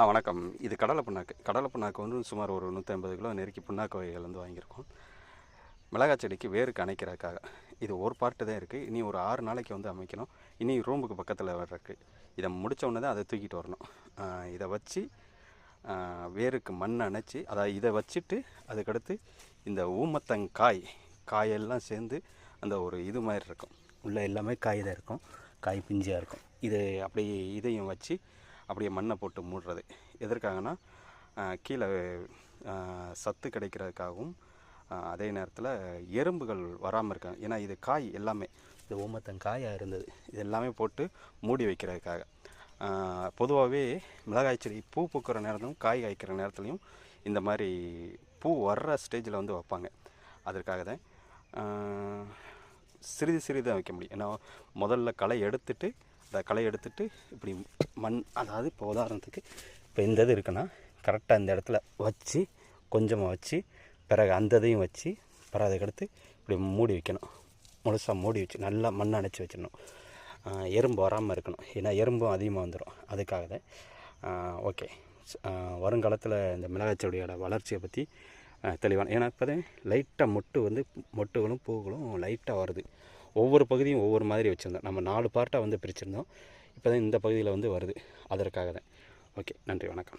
ஆ வணக்கம். இது கடலை புண்ணாக்கு. கடலை புண்ணாக்கு வந்து சுமார் ஒரு நூற்றி ஐம்பது கிலோ நெருக்கி புண்ணாக்கு வகைகள் வந்து வாங்கியிருக்கோம். மிளகாய் செடிக்கு வேருக்கு அணைக்கிறதுக்காக இது ஒரு பார்ட்டு தான் இருக்குது இனி ஒரு ஆறு நாளைக்கு வந்து அமைக்கணும். இனி ரூமுக்கு பக்கத்தில் வர்றதுக்கு. இதை முடிச்ச தான் அதை தூக்கிட்டு வரணும். இதை வச்சு வேருக்கு மண் அணைச்சி அதாவது இதை வச்சுட்டு அதுக்கடுத்து இந்த ஊமத்தங்காய் காயெல்லாம் சேர்ந்து அந்த ஒரு இது மாதிரி இருக்கும். உள்ளே எல்லாமே காய் தான் இருக்கும். காய் பிஞ்சாக இருக்கும். இது அப்படியே இதையும் வச்சு அப்படியே மண்ணை போட்டு மூடுறது. எதற்காகனா கீழே சத்து கிடைக்கிறதுக்காகவும் அதே நேரத்தில் எறும்புகள் வராமல் இருக்காங்க ஏன்னா இது காய் எல்லாமே இது ஓமத்தன் காயாக இருந்தது இது எல்லாமே போட்டு மூடி வைக்கிறதுக்காக. பொதுவாகவே மிளகாய் செடி பூ பூக்கிற நேரத்திலும் காய் காய்க்கிற நேரத்துலையும் இந்த மாதிரி பூ வர்ற ஸ்டேஜில் வந்து வைப்பாங்க. அதற்காக தான் சிறிது சிறிது சிறிதாக வைக்க முடியும். ஏன்னா முதல்ல களை எடுத்துட்டு அதை களை எடுத்துட்டு இப்படி மண் அதாவது இப்போ உதாரணத்துக்கு இப்போ இந்த இது இருக்குன்னா கரெக்டாக இந்த இடத்துல வச்சு கொஞ்சமாக வச்சு பிறகு அந்த இதையும் வச்சு பிறகு அதுக்கடுத்து இப்படி மூடி வைக்கணும். முழுசாக மூடி வச்சு நல்லா மண் அணைச்சி வச்சிடணும். எறும்பு வராமல் இருக்கணும். ஏன்னா எறும்பும் அதிகமாக வந்துடும் அதுக்காக தான் ஓகே. வருங்காலத்தில் இந்த மிளகாய் செடியோட வளர்ச்சியை பற்றி தெளிவான ஏன்னா இப்போதான் லைட்டாக மொட்டு வந்து மொட்டுகளும் பூக்களும் லைட்டாக வருது. ஒவ்வொரு பகுதியும் ஒவ்வொரு மாதிரி வச்சுருந்தோம். நம்ம நாலு பார்ட்டாக வந்து பிரிச்சிருந்தோம். இப்போ தான் இந்த பகுதியில் வந்து வருது. அதற்காக தான் ஓகே நன்றி வணக்கம்.